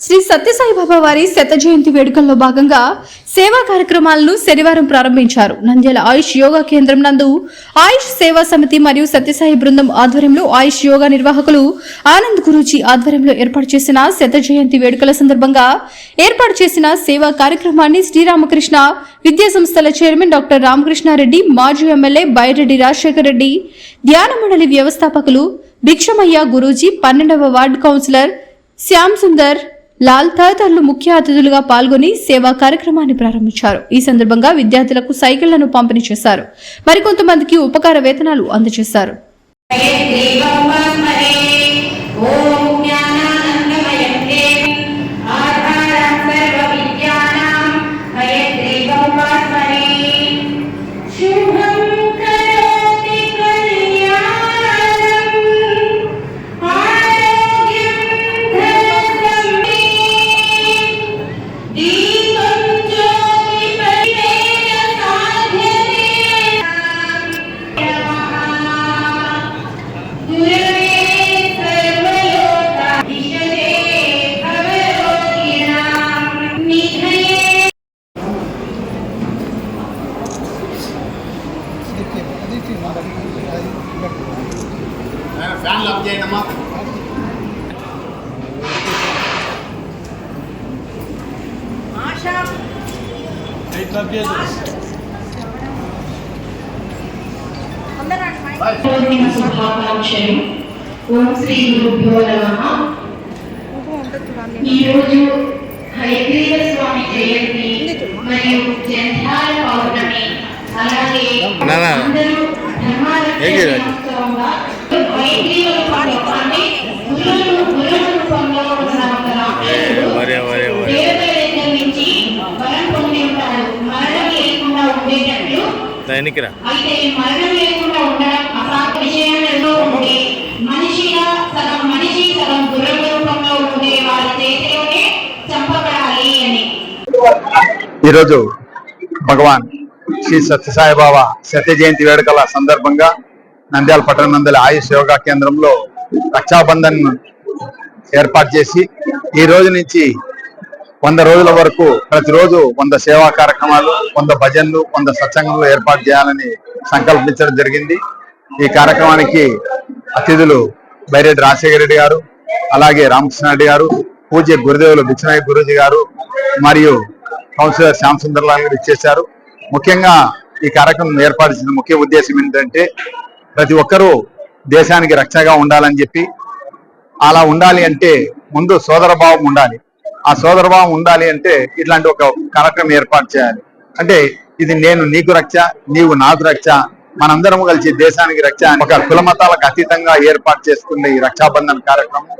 Shri Sathya Sai Baba వారి శత జయంతి వేడుకల్లో భాగంగా సేవా కార్యక్రమాలను శనివారం ప్రారంభించారు. నంద్యాల ఆయుష్ యోగా కేంద్రం నందు ఆయుష్ సేవా సమితి మరియు సత్యసాయి బృందం ఆధ్వర్యంలో ఆయుష్ యోగా నిర్వాహకులు ఆనంద్ గురూజీ ఆధ్వర్యంలో ఏర్పాటు చేసిన శత జయంతి వేడుకల సందర్భంగా ఏర్పాటు చేసిన సేవా కార్యక్రమాన్ని శ్రీరామకృష్ణ విద్యా సంస్థల చైర్మన్ డాక్టర్ రామకృష్ణారెడ్డి మాజీ ఎమ్మెల్యే బైరెడ్డి రాజశేఖర రెడ్డి ధ్యాన మండలి వ్యవస్థాపకులు భిక్షమయ్య గురూజీ పన్నెండవ వార్డు కౌన్సిలర్ శ్యామ్ సుందర్ లాల్ తదితరులు ముఖ్య అతిథులుగా పాల్గొని సేవా కార్యక్రమాన్ని ప్రారంభించారు. ఈ సందర్భంగా విద్యార్థులకు సైకిళ్ళను పంపిణీ చేశారు. మరికొంతమందికి ఉపకార వేతనాలు అందజేశారు ఫ్యాన్ ఆఫ్ చేయండి అమ్మా పూర్ణిమ శుభాకాంక్షలు ఓం శ్రీ గురుభ్యో నమః ఈరోజు హయగ్రీవ స్వామి జయంతి మరియు జంధ్యాల పౌర్ణమి అలాగే. అందరూ? దినోత్సవంగా హయగ్రీవ అని. ఈరోజు భగవాన్ శ్రీ సత్యసాయి బాబా సత్య జయంతి వేడుకల సందర్భంగా నంద్యాల పట్టణ నందలి ఆయుష్ యోగా కేంద్రంలో రక్షాబంధన్ ఏర్పాటు చేసి ఈ రోజు నుంచి వంద రోజుల వరకు ప్రతిరోజు వంద సేవా కార్యక్రమాలు వంద భజనలు వంద సత్సంగంలో ఏర్పాటు చేయాలని సంకల్పించడం జరిగింది. ఈ కార్యక్రమానికి అతిథులు బైరెడ్డి రాజశేఖర రెడ్డి గారు అలాగే రామకృష్ణ రెడ్డి గారు పూజ్య గురుదేవులు బిచ్చనాయ గురూజీ గారు మరియు కౌన్సిలర్ శ్యామ్ సుందర్లాల్ గారు ఇచ్చేశారు. ముఖ్యంగా ఈ కార్యక్రమం ఏర్పాటు చేసిన ముఖ్య ఉద్దేశం ఏంటంటే ప్రతి ఒక్కరూ దేశానికి రక్షగా ఉండాలని చెప్పి. అలా ఉండాలి అంటే ముందు సోదర భావం ఉండాలి. ఆ సోదరభావం ఉండాలి అంటే ఇట్లాంటి ఒక కార్యక్రమం ఏర్పాటు చేయాలి. అంటే ఇది నేను నీకు రక్ష నీవు నాకు రక్ష మనందరం కలిసి దేశానికి రక్ష ఒక కుల మతాలకు అతీతంగా ఏర్పాటు చేసుకున్న ఈ రక్షాబంధన్ కార్యక్రమం.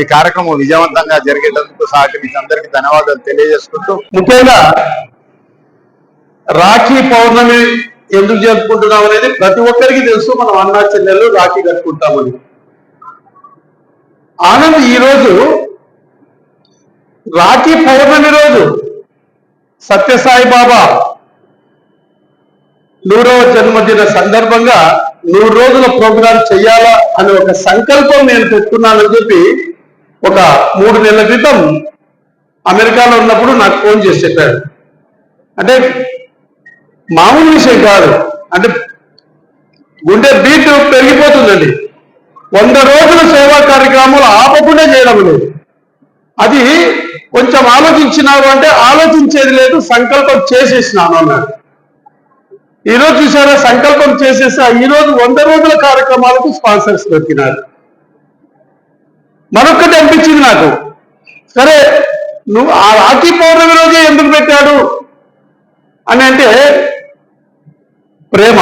ఈ కార్యక్రమం విజయవంతంగా జరిగేటందుకు సహకరించి అందరికి ధన్యవాదాలు తెలియజేసుకుంటూ ముఖ్యంగా రాఖీ పౌర్ణమి ఎందుకు జరుపుకుంటున్నాం అనేది ప్రతి ఒక్కరికి తెలుసు. మనం అన్నా చెల్లెలు రాఖీ కట్టుకుంటామని. ఆనంద్ ఈ రోజు రాఖీ పౌర్ణమి రోజు సత్యసాయి బాబా నూరవ జన్మదిన సందర్భంగా నూరు రోజుల ప్రోగ్రాం చెయ్యాలా అనే ఒక సంకల్పం నేను పెట్టుకున్నానని చెప్పి ఒక మూడు నెలల క్రితం అమెరికాలో ఉన్నప్పుడు నాకు ఫోన్ చేసి చెప్పాడు అంటే మామూలు విషయం కాదు. అంటే గుండె బీట్ పెరిగిపోతుందండి. వంద రోజుల సేవా కార్యక్రమాలు ఆపకుండా చేయడం లేదు. అది కొంచెం ఆలోచించినావు అంటే ఆలోచించేది లేదు సంకల్పం చేసేసినాను అన్నాడు. ఈ రోజు చూసారా సంకల్పం చేసేసా ఈరోజు వంద రోజుల కార్యక్రమాలకు స్పాన్సర్స్ దొరికినారు. మరొకటి అనిపించింది నాకు. సరే నువ్వు ఆ రాఖీ పౌర్ణమి రోజే ఎందుకు పెట్టాడు? అని అంటే ప్రేమ.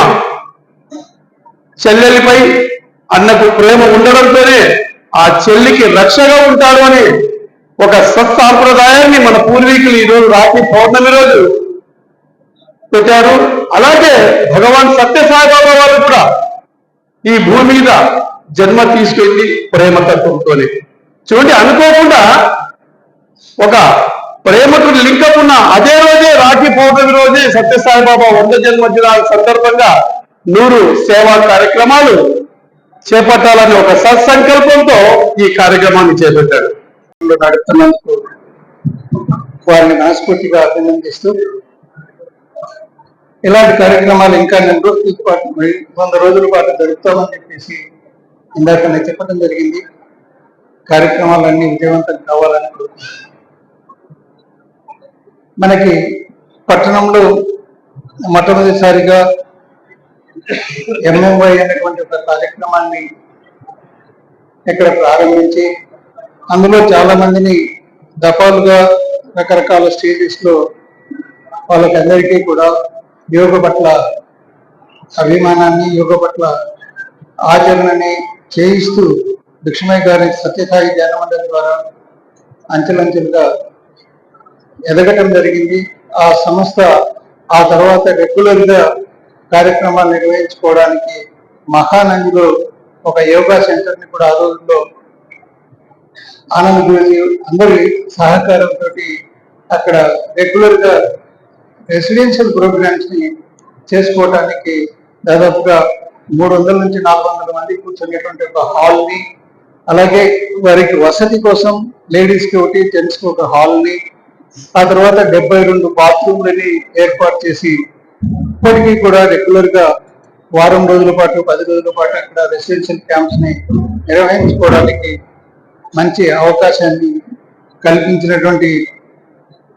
చెల్లెలిపై అన్నకు ప్రేమ ఉండడంతోనే ఆ చెల్లికి రక్షగా ఉంటాడు అని ఒక సత్సాంప్రదాయాన్ని మన పూర్వీకులు ఈ రోజు పౌర్ణమి రోజు పెట్టారు. అలాగే భగవాన్ సత్యసాయిబాబా వారు కూడా ఈ భూమి మీద జన్మ తీసుకెళ్ళి ప్రేమ తత్వంతోనే చూడండి అనుకోకుండా ఒక ప్రేమకు లింకప్ ఉన్న అదే రోజే రాఖీ పౌర్ణమి రోజే సత్యసాయిబాబా వంద జన్మదినాల సందర్భంగా నూరు సేవా కార్యక్రమాలు చేపట్టాలని ఒక సత్సంకల్పంతో ఈ కార్యక్రమాన్ని చేపట్టారు. నడుపుతున్నందుకు వారిని మనస్ఫూర్తిగా అభినందిస్తూ ఇలాంటి కార్యక్రమాలు ఇంకా నెల రోజుల పాటు వంద రోజుల పాటు జరుపుతామని చెప్పేసి ఇందాక నేను చెప్పడం జరిగింది. కార్యక్రమాలన్నీ విజయవంతం కావాలని మనకి పట్టణంలో మొట్టమొదటిసారిగా ఎంఎంవై అనేటువంటి ఒక కార్యక్రమాన్ని ఇక్కడ ప్రారంభించి అందులో చాలా మందిని దఫాలుగా రకరకాల స్టేజెస్లో వాళ్ళకందరికీ కూడా యోగ పట్ల అభిమానాన్ని యోగ పట్ల ఆచరణని చేయిస్తూ భిక్షమయ్య గారి సత్యసాయి ధ్యాన మండలి ద్వారా అంచెలంచెలుగా ఎదగటం జరిగింది. ఆ సంస్థ ఆ తర్వాత రెగ్యులర్గా కార్యక్రమాలు నిర్వహించుకోవడానికి మహానందిలో ఒక యోగా సెంటర్ని కూడా ఆ రోజుల్లో ఆనంద్ గురించి అందరి సహకారంతో అక్కడ రెగ్యులర్గా రెసిడెన్షియల్ ప్రోగ్రామ్స్ని చేసుకోవడానికి దాదాపుగా మూడు వందల నుంచి నాలుగు వందల మంది కూర్చునేటువంటి ఒక హాల్ని అలాగే వారికి వసతి కోసం లేడీస్కి ఒకటి జెంట్స్కి ఒక హాల్ని ఆ తర్వాత డెబ్బై రెండు బాత్రూమ్లని ఏర్పాటు చేసి ఇప్పటికీ కూడా రెగ్యులర్గా వారం రోజుల పాటు పది రోజుల పాటు అక్కడ రెసిడెన్షియల్ క్యాంప్స్ని నిర్వహించుకోవడానికి మంచి అవకాశాన్ని కల్పించినటువంటి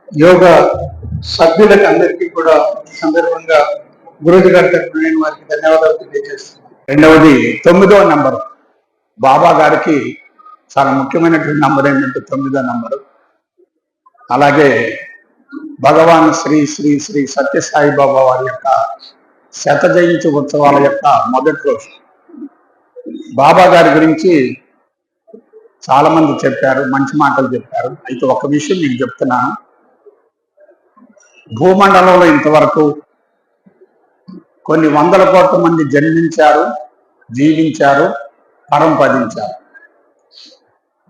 యోగ సభ్యులకు అందరికీ కూడా ఈ సందర్భంగా గురుజు గారి తరఫున నేను వారికి ధన్యవాదాలు తెలియజేస్తున్నాను. రెండవది తొమ్మిదవ నంబరు. బాబా గారికి చాలా ముఖ్యమైనటువంటి నంబర్ ఏంటంటే తొమ్మిదో నంబరు. అలాగే భగవాన్ శ్రీ శ్రీ శ్రీ సత్యసాయి బాబా వారి యొక్క శత జయంతి ఉత్సవాల యొక్క మొదటి రోజు. బాబా గారి గురించి చాలా మంది చెప్పారు మంచి మాటలు చెప్పారు. అయితే ఒక విషయం మీకు చెప్తున్నాను భూమండలంలో ఇంతవరకు కొన్ని వందల కోట్ల మంది జన్మించారు జీవించారు పరంపదించారు.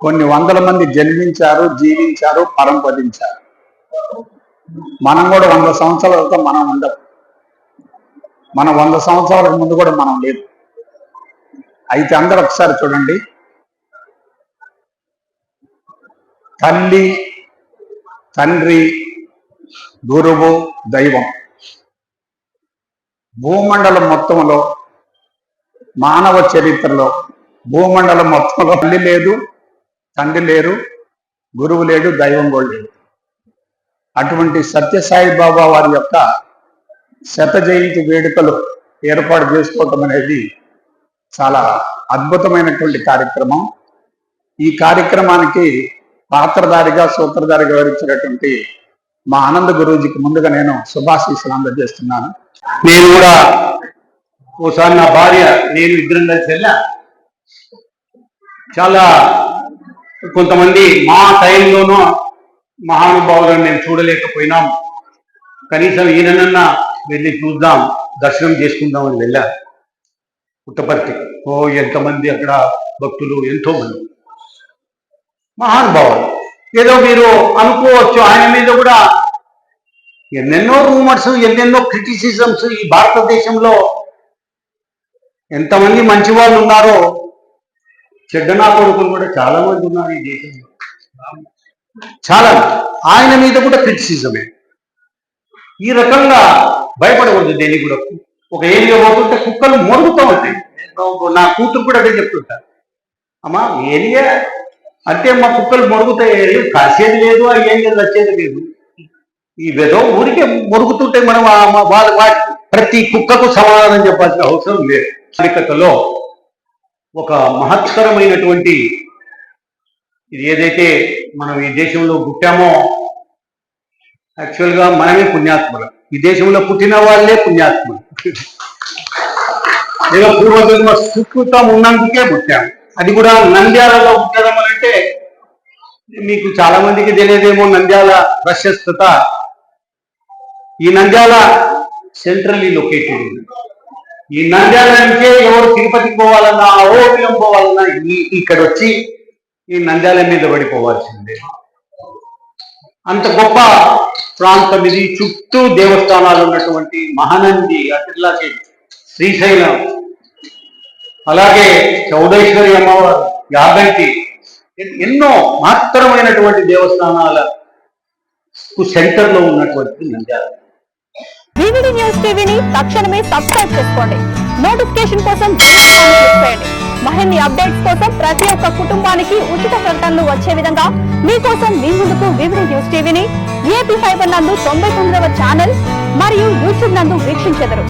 కొన్ని వందల మంది జన్మించారు జీవించారు పరంపదించారు. మనం కూడా వంద సంవత్సరాలతో మనం ఉండదు మన వంద సంవత్సరాలకు ముందు కూడా మనం లేదు అయితే అందరూ ఒకసారి చూడండి. తల్లి తండ్రి గురువు దైవం. భూమండలం మొత్తంలో మానవ చరిత్రలో భూమండలం మొత్తంలో తల్లి లేదు తండ్రి లేరు గురువు లేడు దైవం కూడా లేడు అటువంటి సత్యసాయి బాబా వారి యొక్క శత జయంతి వేడుకలు ఏర్పాటు చేసుకోవటం అనేది చాలా అద్భుతమైనటువంటి కార్యక్రమం. ఈ కార్యక్రమానికి పాత్రధారిగా సూత్రధారిగా వివరించినటువంటి మా ఆనంద గురూజీకి ముందుగా నేను శుభాశీస్సులు అందజేస్తున్నాను. నేను కూడా ఓసారి నా భార్య నేను ఇద్దరం కలిసి వెళ్ళా చాలా కొంతమంది మా టైంలోనూ మహానుభావులను నేను చూడలేకపోయినాం కనీసం ఈయనన్నా వెళ్ళి చూద్దాం దర్శనం చేసుకుందాం అని వెళ్ళా. పుట్టపర్తి. ఓ ఎంతమంది అక్కడ భక్తులు ఎంతో మంది మహానుభావులు ఏదో మీరు అనుకోవచ్చు ఆయన మీద కూడా ఎన్నెన్నో రూమర్స్ ఎన్నెన్నో క్రిటిసిజమ్స్ ఈ భారతదేశంలో ఎంతమంది మంచి వాళ్ళు ఉన్నారో చెడ్డనా కొడుకులు కూడా చాలా మంది ఉన్నారు ఈ దేశంలో. చాలా ఆయన మీద కూడా క్రిటిసిజమే. ఈ రకంగా భయపడకూడదు దేని కూడా. ఒక ఏరియా పోతుంటే కుక్కలు మొరుగుతూ ఉంటాయి. నా కూతురు కూడా అదే చెప్తుంటా. అమ్మా ఏరియా అంటే మా కుక్కలు మొరుగుతాయి. కాసేది లేదు ఆ లేదు వచ్చేది లేదు. ఈ వెదో ఊరికే మొరుగుతుంటే మనం ఆ మా- వాళ్ళ వాటి ప్రతి కుక్కకు సమాధానం చెప్పాల్సిన అవసరం లేదు. చారికతలో ఒక మహత్తరమైనటువంటి ఇది ఏదైతే మనం ఈ దేశంలో పుట్టామో యాక్చువల్గా మనమే పుణ్యాత్ములు. ఈ దేశంలో పుట్టిన వాళ్ళే పుణ్యాత్ములు. ఏదో పూర్వజన్మ సుకృతం ఉన్నందుకే పుట్టాము అది కూడా నంద్యాలలో పుట్టడం అంటే మీకు చాలా మందికి తెలియదేమో నంద్యాల ప్రశస్తత ఈ నంద్యాల సెంట్రల్లీ లొకేటెడ్ ఈ నంద్యాల నుంచే ఎవరు తిరుపతికి పోవాలన్నా అహోబిలం పోవాలన్నా ఈ ఇక్కడ వచ్చి ఈ నంద్యాల మీద పడిపోవాల్సిందే. అంత గొప్ప ప్రాంతం ఇది. చుట్టూ దేవస్థానాలు ఉన్నటువంటి మహానంది అట్లాగే శ్రీశైలం అలాగే చౌడేశ్వరి అమ్మవారు యాగంటి ఎన్నో మాత్రమైనటువంటి దేవస్థానాలకు సెంటర్లో ఉన్నటువంటి నంద్యాల. వివిడి న్యూస్ టీవీని తక్షణమే సబ్స్క్రైబ్ చేసుకోండి. నోటిఫికేషన్ కోసం బెల్ మరిన్ని అప్డేట్స్ కోసం ప్రతి ఒక్క కుటుంబానికి ఉచిత ప్రకటనలు వచ్చే విధంగా మీకోసం మీ ముందుకు వివిడి న్యూస్ టీవీని ఏపీ ఫైబర్ నందు తొంభై తొమ్మిదవ ఛానల్ మరియు యూట్యూబ్ నందు వీక్షించెదరు.